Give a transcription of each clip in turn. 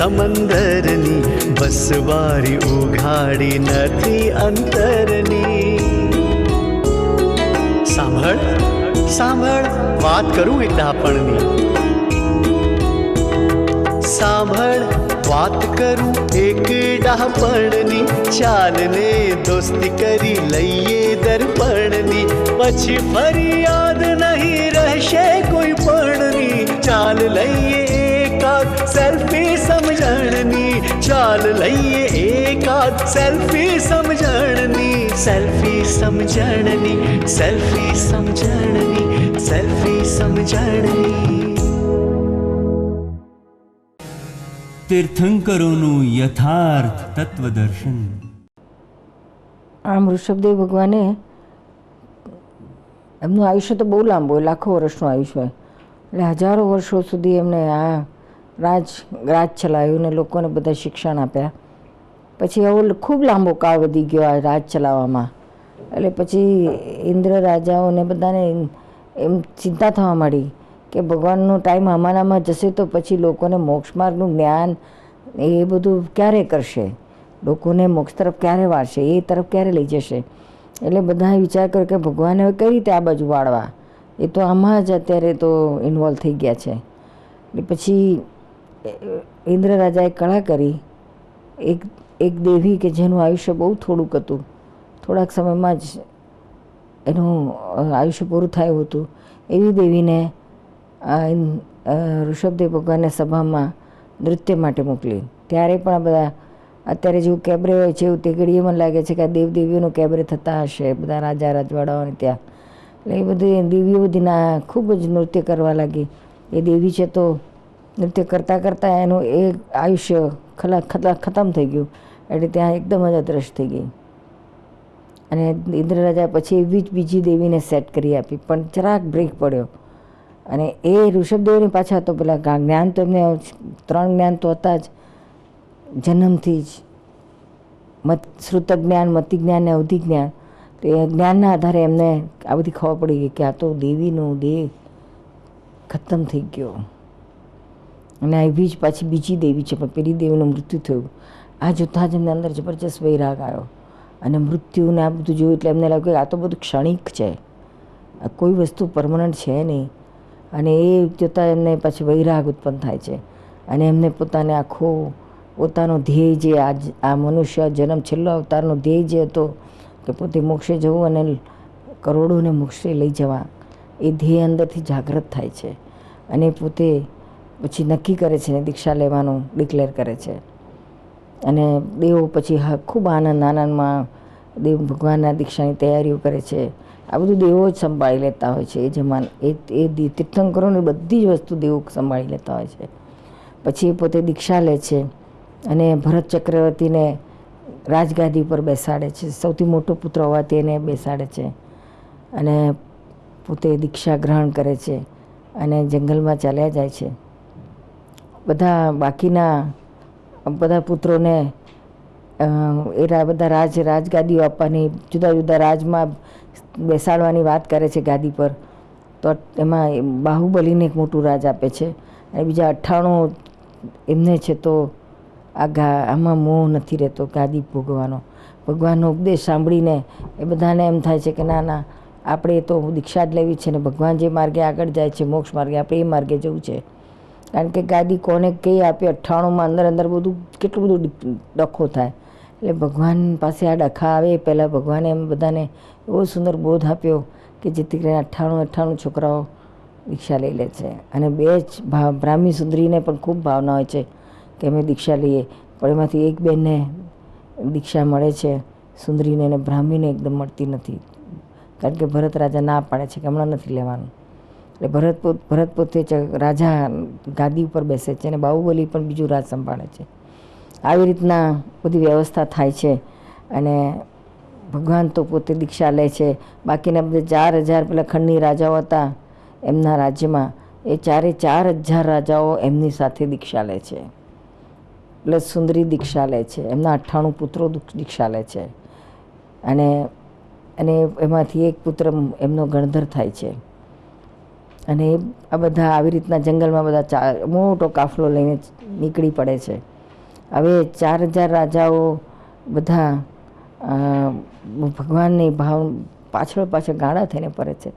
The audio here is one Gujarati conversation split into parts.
સમંદરની બસવારી ઉઘાડી નથી અંતરની સાંભળ સાંભળ વાત કરું એક ડાપણની સાંભળ વાત કરું એક ડાપણની ચાલને દોસ્તી કરી લઈએ દર્પણની પછી ફરી યાદ નહીં રહેશે કોઈ પણની ચાલ લઈએ એકાદ સેલ્ફી સમજણની ચાલ લઈએ એકાદ સેલ્ફી સમજણની સેલ્ફી સમજણની સેલ્ફી સમજણની સેલ્ફી સમજણની તીર્થંકરોનું યથાર્થ તત્વદર્શન આમ ઋષભદેવ ભગવાને એમનું આયુષ્ય તો બહુ લાંબુ હોય લાખો વર્ષનું આયુષ્ય હોય. એટલે હજારો વર્ષો સુધી એમને આ રાજ રાજ ચલાવ્યું ને લોકોને બધા શિક્ષણ આપ્યા. પછી આવો ખૂબ લાંબો કાળ વધી ગયો આ રાજ ચલાવવામાં. એટલે પછી ઇન્દ્ર રાજાઓને બધાને એમ ચિંતા થવા માંડી કે ભગવાનનો ટાઈમ અમારામાં જશે તો પછી લોકોને મોક્ષ માર્ગનું જ્ઞાન એ બધું ક્યારે કરશે? લોકોને મોક્ષ તરફ ક્યારે વાળશે? એ તરફ ક્યારે લઈ જશે? એટલે બધાએ વિચાર કર્યો કે ભગવાને હવે કઈ રીતે આ બાજુ વાળવા? એ તો આમાં જ અત્યારે તો ઇન્વોલ્વ થઈ ગયા છે. પછી ઇન્દ્ર રાજાએ કળા કરી. એક એક દેવી કે જેનું આયુષ્ય બહુ થોડુંક હતું, થોડાક સમયમાં જ એનું આયુષ્ય પૂરું થયું હતું. એવી દેવીને ઋષભદેવ ભગવાનને સભામાં નૃત્ય માટે મોકલી. ત્યારે પણ આ બધા, અત્યારે જેવું કેબરે હોય છે એવું તે ઘડીએ મને લાગે છે કે આ દેવદેવીઓનું કેબરે થતા હશે, બધા રાજા રાજવાડાઓને ત્યાં. એટલે એ બધી દેવીઓ બધીના ખૂબ જ નૃત્ય કરવા લાગી. એ દેવી છે તો નૃત્ય કરતાં કરતાં એનું એ આયુષ્ય ખલા ખલા, ખતમ થઈ ગયું. એટલે ત્યાં એકદમ જ અદ્રશ્ય થઈ ગઈ. અને ઇન્દ્રરાજા પછી એવી જ બીજી દેવીને સેટ કરી આપી. પણ જરાક બ્રેક પડ્યો. અને એ ઋષભદેવની પાછા તો પેલા જ્ઞાન તો એમને ત્રણ જ્ઞાન તો હતા જ. જન્મથી જ. મત શ્રુત જ્ઞાન મતિ જ્ઞાન ને અવધિ જ્ઞાન તો એ જ્ઞાનના આધારે એમને આ બધી ખબર પડી ગઈ કે આ તો દેવીનો દેહ ખતમ થઈ ગયો. અને આવી જ પાછી બીજી દેવી છે, પણ પેલી દેવીનું મૃત્યુ થયું. આ જોતાં જ એમને અંદર જબરજસ્ત વૈરાગ આવ્યો. અને મૃત્યુને આ બધું જોયું એટલે એમને લાગ્યું કે આ તો બધું ક્ષણિક છે. આ કોઈ વસ્તુ પરમનન્ટ છે નહીં. અને એ જોતાં એમને પછી વૈરાગ ઉત્પન્ન થાય છે. અને એમને પોતાને આખો પોતાનો ધ્યેય જે આ આ મનુષ્ય જન્મ છેલ્લો અવતારનો ધ્યેય જે હતો કે પોતે મોક્ષે જવું અને કરોડોને મોક્ષે લઈ જવા, એ ધ્યેય અંદરથી જાગૃત થાય છે. અને પોતે પછી નક્કી કરે છે ને દીક્ષા લેવાનું ડિક્લેર કરે છે. અને દેવો પછી ખૂબ આનંદ, આનંદમાં દેવ ભગવાનના દીક્ષાની તૈયારીઓ કરે છે. આ બધું દેવો જ સંભાળી લેતા હોય છે. એ જમાન એ એ તીર્થંકરોની બધી જ વસ્તુ દેવો સંભાળી લેતા હોય છે. પછી એ પોતે દીક્ષા લે છે અને ભરત ચક્રવર્તીને રાજગાદી ઉપર બેસાડે છે. સૌથી મોટો પુત્ર હોવાથી એને બેસાડે છે અને પોતે દીક્ષા ગ્રહણ કરે છે અને જંગલમાં ચાલ્યા જાય છે. બધા બાકીના, બધા પુત્રોને એ બધા રાજ, રાજગાદીઓ આપવાની જુદા જુદા રાજમાં બેસાડવાની વાત કરે છે ગાદી પર. તો એમાં બાહુબલીને એક મોટું રાજ આપે છે. અને બીજા અઠ્ઠાણું એમને છે તો આ ગા, આમાં મોહ નથી રહેતો ગાદી ભોગવાનો. ભગવાનનો ઉપદેશ સાંભળીને એ બધાને એમ થાય છે કે ના ના, આપણે તો દીક્ષા જ લેવી છે ને ભગવાન જે માર્ગે આગળ જાય છે, મોક્ષ માર્ગે, આપણે એ માર્ગે જવું છે. કારણ કે ગાદી કોને કઈ આપી, અઠ્ઠાણુંમાં અંદર અંદર બધું કેટલું બધું ડખો થાય. એટલે ભગવાન પાસે આ ડખા આવે, પહેલાં ભગવાને એમ બધાને એવો સુંદર બોધ આપ્યો કે જેથી કરીને અઠ્ઠાણું અઠ્ઠાણું છોકરાઓ દીક્ષા લઈ લે છે. અને બે જ બ્રાહ્મી સુંદરીને પણ ખૂબ ભાવના હોય છે કે અમે દીક્ષા લઈએ. પણ એમાંથી એક બેનને દીક્ષા મળે છે, સુંદરીને અને બ્રાહ્મીને એકદમ મળતી નથી. કારણ કે ભરત રાજા ના પાડે છે કે હમણાં નથી લેવાનું. એટલે ભરત ભરત રાજા ગાદી ઉપર બેસે છે અને બાહુબલી પણ બીજું રાજ સંભાળે છે. આવી રીતના બધી વ્યવસ્થા થાય છે અને ભગવાન તો પોતે દીક્ષા લે છે. બાકીના બધા ચાર હજાર પેલા ખંડની રાજાઓ હતા, એમના રાજ્યમાં એ ચારે ચાર હજાર રાજાઓ એમની સાથે દીક્ષા લે છે. પ્લસ સુંદરી દીક્ષા લે છે, એમના અઠ્ઠાણું પુત્રો દીક્ષા લે છે. અને અને એમાંથી એક પુત્ર એમનો ગણધર થાય છે. અને આ બધા આવી રીતના જંગલમાં બધા ચા, મોટો કાફલો લઈને નીકળી પડે છે. હવે ચાર હજાર રાજાઓ બધા ભગવાનની ભાવ, પાછળ પાછળ ગાળા થઈને પડે છે.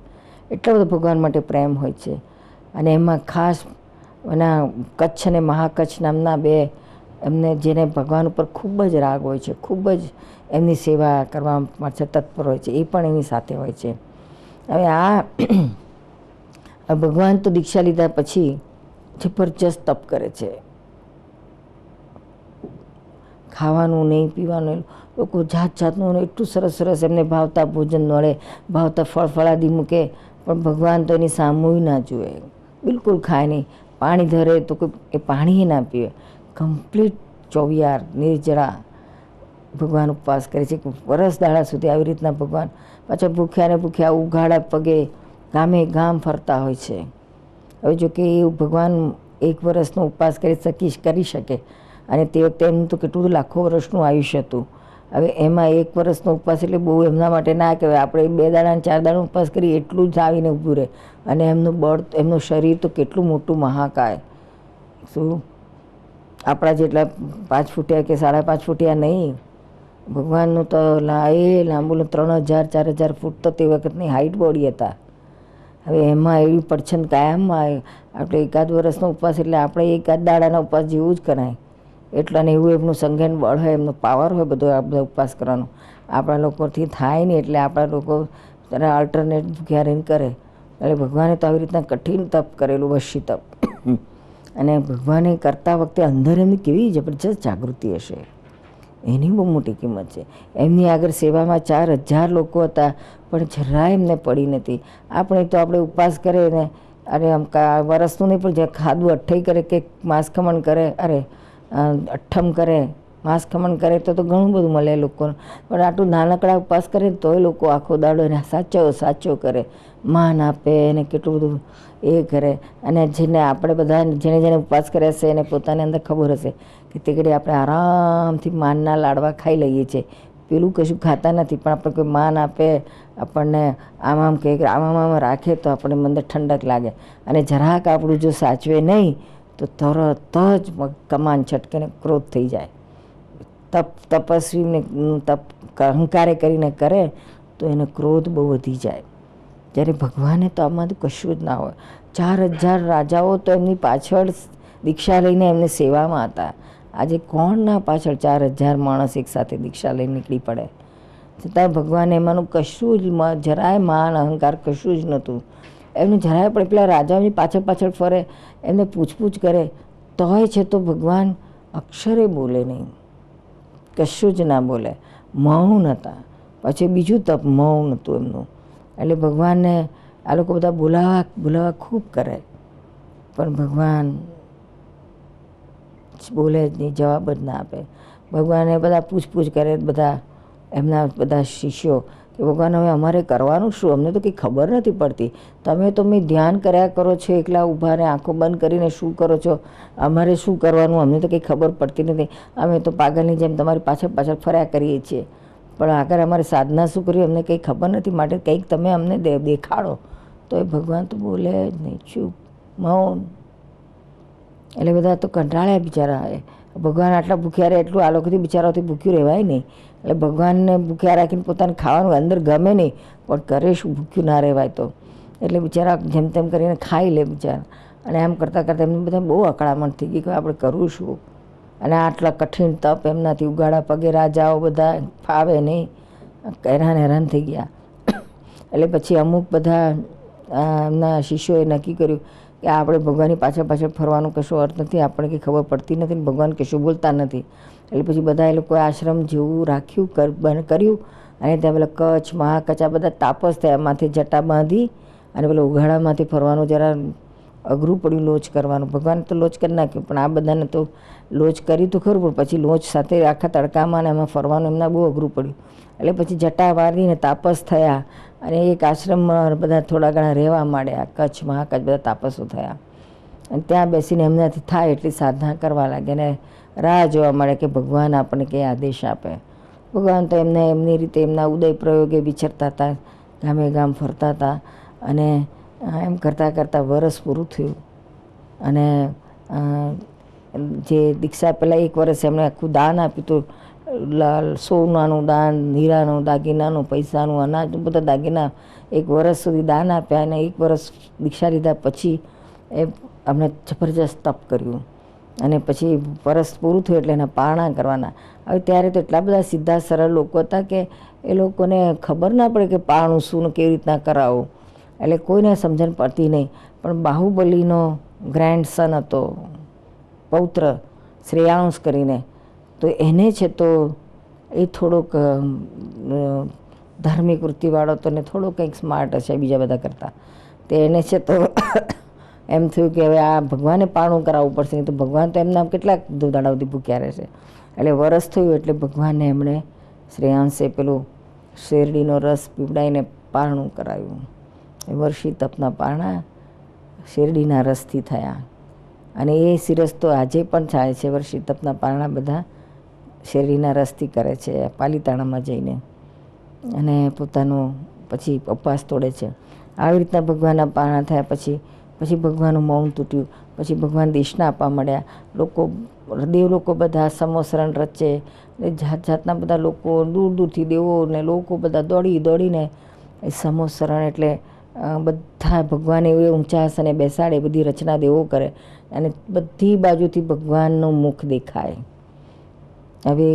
એટલો બધો ભગવાન માટે પ્રેમ હોય છે. અને એમાં ખાસ એના કચ્છ અને મહાકચ્છ નામના બે એમને જેને ભગવાન ઉપર ખૂબ જ રાગ હોય છે, ખૂબ જ એમની સેવા કરવા માટે તત્પર હોય છે, એ પણ એની સાથે હોય છે. હવે આ આ ભગવાન તો દીક્ષા લીધા પછી જબરજસ્ત તપ કરે છે. ખાવાનું નહીં પીવાનું. લોકો જાત જાતનું એટલું સરસ સરસ એમને ભાવતા ભોજન મળે, ભાવતા ફળ ફળાદી મૂકે, પણ ભગવાન તો એની સામુય ના જુએ. બિલકુલ ખાય નહીં. પાણી ધરે તો કોઈ એ પાણી ના પીવે. કમ્પ્લીટ ચોવિયાર, નિર્જળા ભગવાન ઉપવાસ કરે છે. વરસ દાડા સુધી આવી રીતના ભગવાન પાછા ભૂખ્યા ને ભૂખ્યા ઉઘાડા પગે ગામે ગામ ફરતા હોય છે. હવે જો કે એ ભગવાન એક વર્ષનો ઉપવાસ કરી શકી કરી શકે. અને તે વખતે એમનું તો કેટલું લાખો વર્ષનું આયુષ્ય હતું. હવે એમાં એક વર્ષનો ઉપવાસ એટલે બહુ એમના માટે ના કહેવાય. આપણે બે દાડા ચાર દાડા ઉપવાસ કરીએ એટલું જ આવીને ઊભું રહે. અને એમનું બળ, એમનું શરીર તો કેટલું મોટું મહાકાય. શું? આપણા જેટલા પાંચ ફૂટિયા કે સાડા પાંચ ફૂટિયા નહીં. ભગવાનનું તો લા, એ લાંબુ, ત્રણ હજાર, ચાર હજાર ફૂટ તો તે વખતની હાઈટ બોડી હતા. હવે એમાં એવી પડછંદ કાયમમાં આપણે એકાદ વર્ષનો ઉપવાસ એટલે આપણે એકાદ દાડાના ઉપવાસ જેવું જ કરાય. એટલાને એવું એમનું સંઘન બળ હોય એમનો પાવર હોય બધો આ બધા ઉપવાસ કરવાનો. આપણા લોકોથી થાય નહીં એટલે આપણા લોકો ત્યારે આલ્ટરનેટ ભૂખ્યા રહીને કરે. એટલે ભગવાને તો આવી રીતના કઠિન તપ કરેલું વશી તપ. અને ભગવાને કરતા વખતે અંદર એમની કેવી જબરજસ્ત જાગૃતિ હશે. એની બહુ મોટી કિંમત છે. એમની આગળ સેવામાં ચાર હજાર લોકો હતા, પણ જરાય એમને પડી નથી. આપણે તો આપણે ઉપવાસ કરે ને, અરે આમ વરસનું નહીં, પણ જે ખાધું, અઠ્ઠઈ કરે, કે માસ ખમણ કરે, અરે અઠ્ઠમ કરે માંસ ખમણ કરે તો તો ઘણું બધું મળે લોકોને. પણ આટલું નાનકડા ઉપવાસ કરે ને તોય લોકો આખો દાડો એને સાચો સાચો કરે. માન આપે એને કેટલું બધું એ કરે. અને જેને આપણે બધા જેને જેને ઉપવાસ કર્યા છે એને પોતાની અંદર ખબર હશે કે તે ઘડી આપણે આરામથી માનના લાડવા ખાઈ લઈએ છીએ. પેલું કશું ખાતા નથી, પણ આપણે કોઈ માન આપે, આપણને આમ આમ કહે કે આમ આમ રાખે તો આપણને અંદર ઠંડક લાગે. અને જરાક આપણું જો સાચવે નહીં, તો તરત જ કમાન છટકીને ક્રોધ થઈ જાય. તપ, તપસ્વીને તપ અહંકારે કરીને કરે, તો એને ક્રોધ બહુ વધી જાય. જ્યારે ભગવાને તો આમાંથી કશું જ ના હોય. ચાર હજાર રાજાઓ તો એમની પાછળ દીક્ષા લઈને એમને સેવામાં હતા. આજે કોણ ના પાછળ ચાર હજાર માણસ એકસાથે દીક્ષા લઈને નીકળી પડે? છતાં ભગવાને એમાંનું કશું જ જરાય માન, અહંકાર કશું જ નહોતું. એમનું જરાય પણ પેલા રાજાઓની પાછળ પાછળ ફરે, એમને પૂછપૂછ કરે, તોય છે તો ભગવાન અક્ષરે બોલે નહીં. કશું જ ના બોલે. મૌન હતા. પછી બીજું તપ, મૌન હતું એમનું. એટલે ભગવાનને આ લોકો બધા બોલાવા બોલાવા ખૂબ કરે. પણ ભગવાન બોલે જ નહીં, જવાબ જ ના આપે. ભગવાને બધા પૂછપૂછ કરે, બધા એમના બધા શિષ્યો કે ભગવાન, હવે અમારે કરવાનું શું? અમને તો કંઈ ખબર નથી પડતી. તમે તો મેં ધ્યાન કર્યા કરો છો, એકલા ઊભા ને આંખો બંધ કરીને શું કરો છો? અમારે શું કરવાનું? અમને તો કંઈ ખબર પડતી નથી. અમે તો પાગલની જેમ તમારી પાછળ પાછળ ફર્યા કરીએ છીએ. પણ આગળ અમારે સાધના શું કરવી, અમને કંઈ ખબર નથી. માટે કંઈક તમે અમને દેખાડો. તો એ ભગવાન તો બોલે જ નહીં. ચૂપ, મૌન. એટલે બધા તો કંટાળ્યા બિચારા. ભગવાન આટલા ભૂખ્યા રહે એટલું આ લોકોથી બિચારાઓથી ભૂખ્યું રહેવાય નહીં. એટલે ભગવાનને ભૂખ્યા રાખીને પોતાને ખાવાનું અંદર ગમે નહીં, પણ કરે શું? ભૂખ્યું ના રહેવાય તો. એટલે બિચારા જેમ તેમ કરીને ખાઈ લે બિચારા. અને એમ કરતાં કરતાં એમને બધા બહુ અકળામણ થઈ ગઈ કે આપણે કરવું શું? અને આટલા કઠિન તપ એમનાથી ઉગાડા પગે રાજાઓ બધા ફાવે નહીં. હેરાન હેરાન થઈ ગયા. એટલે પછી અમુક બધા એમના શિષ્યોએ નક્કી કર્યું કે આપણે ભગવાનની પાછળ પાછળ ફરવાનું કશો અર્થ નથી આપણે કંઈ ખબર પડતી નથી ને ભગવાન કશું બોલતા નથી. એટલે પછી બધા એ લોકોએ આશ્રમ જેવું રાખ્યું કર્યું અને ત્યાં પેલા કચ્છ, મહાકચ્છ, આ બધા તાપસ થયા. માથે જટા બાંધી અને પેલા ઉઘાડામાંથી ફરવાનું જરા અઘરું પડ્યું લોચ કરવાનું. ભગવાન તો લોચ કરી નાખ્યું, પણ આ બધાને તો લોચ કરી તો ખરું, પણ પછી લોચ સાથે આખા તડકામાં એમાં ફરવાનું એમના બહુ અઘરું પડ્યું. એટલે પછી જટા વાળીને તાપસ થયા અને એક આશ્રમમાં બધા થોડા ઘણા રહેવા માંડ્યા કચ્છ મહાકચ્છ બધા તાપસો થયા. અને ત્યાં બેસીને એમનાથી થાય એટલી સાધના કરવા લાગે અને રાહ જોવા મળે કે ભગવાન આપણને કંઈ આદેશ આપે. ભગવાન તો એમને એમની રીતે એમના ઉદય પ્રયોગે વિચરતા હતા, ગામે ગામ ફરતા હતા અને એમ કરતાં કરતાં વરસ પૂરું થયું. અને જે દીક્ષા પહેલાં એક વર્ષ એમણે આખું દાન આપ્યું હતું. લાલ સોનાનું દાન, હીરાનું, દાગીનાનું, પૈસાનું અનાજનું બધા દાગીના એક વર્ષ સુધી દાન આપ્યા અને એક વર્ષ દીક્ષા લીધા પછી એ અમને જબરજસ્ત તપ કર્યું. અને પછી વરસ પૂરું થયું એટલે એના પારણા કરવાના. હવે ત્યારે તો એટલા બધા સીધા સરળ લોકો હતા કે એ લોકોને ખબર ના પડે કે પારણું શું કેવી રીતના કરાવવું. એટલે કોઈને સમજણ પડતી નહીં. પણ બાહુબલીનો ગ્રેન્ડ સન હતો, પૌત્ર, શ્રેયાંશ કરીને, તો એને છે તો એ થોડોક ધાર્મિક વૃત્તિવાળો તો ને થોડો કંઈક સ્માર્ટ હશે બીજા બધા કરતાં. તે એને છે તો એમ થયું કે હવે આ ભગવાને પારણું કરાવવું પડશે નહીં તો ભગવાન તો એમના કેટલાક દાડા સુધી ભૂખ્યા રહેશે. એટલે વરસ થયું એટલે ભગવાનને એમણે શ્રેયાંશે પેલું શેરડીનો રસ પીવડાવીને પારણું કરાવ્યું. વર્ષી તપના પારણા શેરડીના રસથી થયા. અને એ શિરસ તો આજે પણ થાય છે, વર્ષી તપના પારણા બધા શેરડીના રસથી કરે છે, પાલીતાણામાં જઈને. અને પોતાનું પછી ઉપવાસ તોડે છે. આવી રીતના ભગવાનના પારણા થયા પછી પછી ભગવાનનું મૌન તૂટ્યું. પછી ભગવાન દેશના આપવા મળ્યા લોકો, દેવ લોકો બધા સમોસરણ રચે. જાત જાતના બધા લોકો દૂર દૂરથી દેવો ને લોકો બધા દોડી દોડીને એ સમોસરણ એટલે બધા ભગવાન એવું ઊંચા આસને બેસાડે, બધી રચના દેવો કરે અને બધી બાજુથી ભગવાનનું મુખ દેખાય. હવે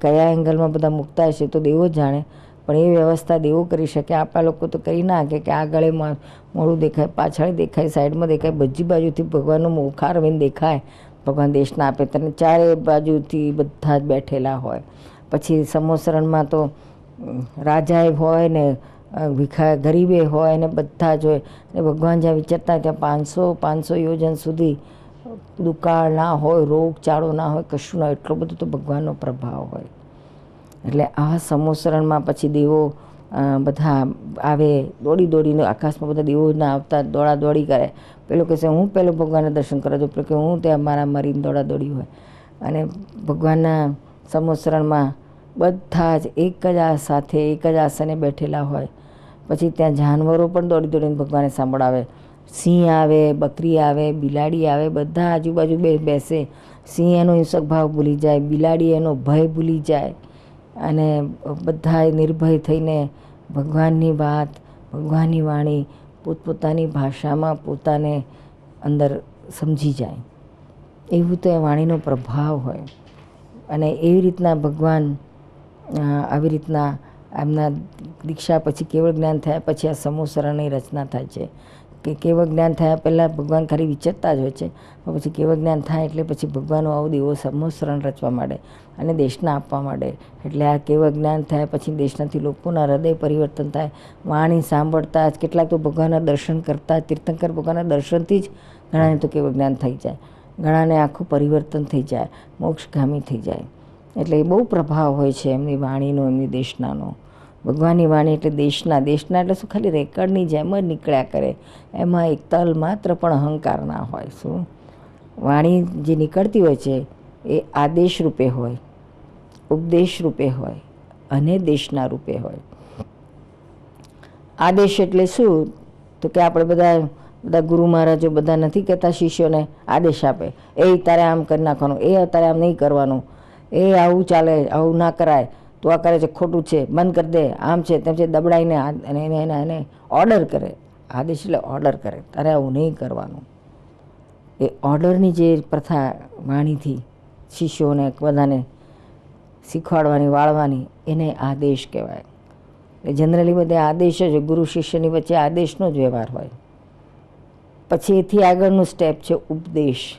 કયા એંગલમાં બધા મૂકતા હશે તો દેવો જાણે, પણ એ વ્યવસ્થા દેવો કરી શકે. આપણા લોકો તો કરી નાખે કે આગળ મોડું દેખાય, પાછળ દેખાય, સાઈડમાં દેખાય, બધી બાજુથી ભગવાનનું મુખારવિંદ દેખાય. ભગવાન દેશના આપે તને ચારે બાજુથી બધા જ બેઠેલા હોય. પછી સમોસરણમાં તો રાજાએ હોય ને ભિખા ગરીબે હોય અને બધા જ હોય. અને ભગવાન જ્યાં વિચારતા ત્યાં પાંચસો પાંચસો યોજન સુધી દુકાળ ના હોય રોગચાળો ના હોય, કશું ના હોય, એટલો બધો તો ભગવાનનો પ્રભાવ હોય. એટલે આ સમોસરણમાં પછી દેવો બધા આવે, દોડી દોડીને આકાશમાં બધા દેવોના આવતા, દોડા દોડી કરે. પેલો કહેશે હું પેલો ભગવાનના દર્શન કરવા જાઉં? પેલો કે હું ત્યાં મારા મરીને દોડા દોડી હોય. અને ભગવાનના સમોસરણમાં બધા જ એક જ આ સાથે, એક જ આસને બેઠેલા હોય. પછી ત્યાં જાનવરો પણ દોડી દોડીને ભગવાનને સાંભળાવે. સિંહ આવે, બકરી આવે, બિલાડી આવે, બધા આજુબાજુ બે બેસે. સિંહ એનો હિંસક ભાવ ભૂલી જાય, બિલાડી એનો ભય ભૂલી જાય. અને બધા નિર્ભય થઈને ભગવાનની વાત, ભગવાનની વાણી, પોતપોતાની ભાષામાં પોતાને અંદર સમજી જાય. એવું તો એ વાણીનો પ્રભાવ હોય. અને એવી રીતના ભગવાન આવી રીતના એમના દીક્ષા પછી કેવળ જ્ઞાન થયા પછી આ સમૂહસરણની રચના થાય છે. કે કેવળ જ્ઞાન થયા પહેલાં ભગવાન ખાલી વિચરતા જ હોય છે. પણ પછી કેવળ જ્ઞાન થાય એટલે પછી ભગવાનનો આવો દેવો સમૂહસરણ રચવા માંડે અને દેશના આપવા માંડે. એટલે આ કેવળ જ્ઞાન થયા પછી દેશનાથી લોકોના હૃદય પરિવર્તન થાય. વાણી સાંભળતા જ કેટલાક તો ભગવાનના દર્શન કરતા તીર્થંકર ભગવાનના દર્શનથી જ ઘણાને તો કેવળ જ્ઞાન થઈ જાય. ઘણાને આખું પરિવર્તન થઈ જાય, મોક્ષગામી થઈ જાય. એટલે એ બહુ પ્રભાવ હોય છે એમની વાણીનો, એમની દેશનાનો. ભગવાનની વાણી એટલે દેશના દેશના એટલે શું? ખાલી રેકર્ડની જેમ જ નીકળ્યા કરે. એમાં એક તલ માત્ર પણ અહંકાર ના હોય, શું? વાણી જે નીકળતી હોય છે, એ આદેશ રૂપે હોય, ઉપદેશ રૂપે હોય અને દેશના રૂપે હોય. આદેશ એટલે શું? તો કે આપણે બધા બધા ગુરુ મહારાજો બધા નથી કહેતા શિષ્યોને આદેશ આપે. એ તારે આમ કરી નાખવાનું, એ તારે આમ નહીં કરવાનું. એ આવું ચાલે, આવું ના કરાય. તું આ કરે છે, ખોટું છે, બંધ કરી દે, આમ છે, તેમ છે દબડાઈને અને એને એને એને ઓર્ડર કરે. આદેશ એટલે ઓર્ડર કરે. તારે આવું નહીં કરવાનું. એ ઓર્ડરની જે પ્રથા વાણીથી શિષ્યોને, બધાને શીખવાડવાની, વાળવાની, એને આદેશ કહેવાય. એ જનરલી બધે આદેશ જ ગુરુ શિષ્યની વચ્ચે આદેશનો જ વ્યવહાર હોય. પછી એથી આગળનું સ્ટેપ છે ઉપદેશ.